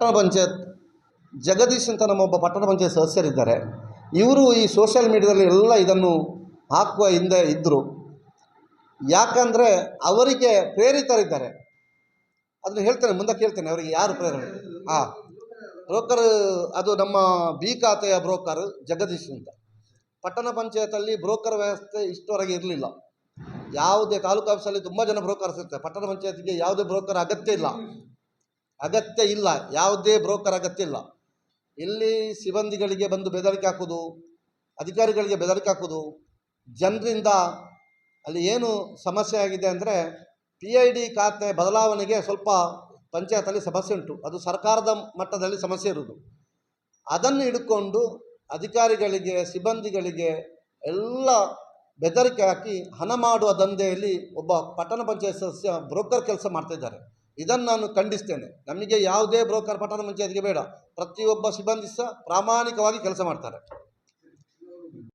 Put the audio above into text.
ಪಟ್ಟಣ ಪಂಚಾಯತ್ ಜಗದೀಶ್ ಅಂತ ನಮ್ಮ ಒಬ್ಬ ಪಟ್ಟಣ ಪಂಚಾಯತ್ ಸದಸ್ಯರಿದ್ದಾರೆ. ಇವರು ಈ ಸೋಷಿಯಲ್ ಮೀಡಿಯಾದಲ್ಲಿ ಎಲ್ಲ ಇದನ್ನು ಹಾಕುವ ಹಿಂದೆ ಇದ್ದರು ಯಾಕಂದರೆ ಅವರಿಗೆ ಪ್ರೇರಿತರಿದ್ದಾರೆ. ಅದನ್ನು ಹೇಳ್ತೇನೆ ಮುಂದಕ್ಕೆ ಹೇಳ್ತೇನೆ ಅವರಿಗೆ ಯಾರು ಪ್ರೇರಣೆ? ಹಾಂ. ಬ್ರೋಕರ್, ಅದು ನಮ್ಮ ಬಿ ಖಾತೆಯ ಬ್ರೋಕರ್ ಜಗದೀಶ್ ಅಂತ. ಪಟ್ಟಣ ಪಂಚಾಯತಲ್ಲಿ ಬ್ರೋಕರ್ ವ್ಯವಸ್ಥೆ ಇಷ್ಟವರೆಗೆ ಇರಲಿಲ್ಲ. ಯಾವುದೇ ತಾಲೂಕು ಆಫೀಸಲ್ಲಿ ತುಂಬ ಜನ ಬ್ರೋಕರ್ಸ್ ಇರ್ತಾರೆ. ಪಟ್ಟಣ ಪಂಚಾಯತಿಗೆ ಯಾವುದೇ ಬ್ರೋಕರ್ ಅಗತ್ಯ ಇಲ್ಲ. ಅಗತ್ಯ ಇಲ್ಲ, ಯಾವುದೇ ಬ್ರೋಕರ್ ಅಗತ್ಯ ಇಲ್ಲ. ಇಲ್ಲಿ ಸಿಬ್ಬಂದಿಗಳಿಗೆ ಬಂದು ಬೆದರಿಕೆ ಹಾಕೋದು ಅಧಿಕಾರಿಗಳಿಗೆ ಬೆದರಿಕೆ ಹಾಕೋದು ಜನರಿಂದ ಅಲ್ಲಿ ಏನು ಸಮಸ್ಯೆ ಆಗಿದೆ ಅಂದರೆ ಪಿ ಐ ಡಿ ಖಾತೆ ಬದಲಾವಣೆಗೆ ಸ್ವಲ್ಪ ಪಂಚಾಯತಲ್ಲಿ ಸಮಸ್ಯೆ ಉಂಟು. ಅದು ಸರ್ಕಾರದ ಮಟ್ಟದಲ್ಲಿ ಸಮಸ್ಯೆ ಇರುವುದು. ಅದನ್ನು ಹಿಡ್ಕೊಂಡು ಅಧಿಕಾರಿಗಳಿಗೆ, ಸಿಬ್ಬಂದಿಗಳಿಗೆ ಎಲ್ಲ ಬೆದರಿಕೆ ಹಾಕಿ ಹಣ ಮಾಡುವ ದಂಧೆಯಲ್ಲಿ ಒಬ್ಬ ಪಟ್ಟಣ ಪಂಚಾಯತ್ ಸದಸ್ಯ ಬ್ರೋಕರ್ ಕೆಲಸ ಮಾಡ್ತಿದ್ದಾರೆ ಇದನ್ನು ನಾನು ಖಂಡಿಸ್ತೇನೆ. ನಮಗೆ ಯಾವುದೇ ಬ್ರೋಕರ್ ಪಟ್ಟಣ ಅದಕ್ಕೆ ಬೇಡ. ಪ್ರತಿಯೊಬ್ಬ ಸಿಬ್ಬಂದಿ ಸಹ ಪ್ರಾಮಾಣಿಕವಾಗಿ ಕೆಲಸ ಮಾಡ್ತಾರೆ.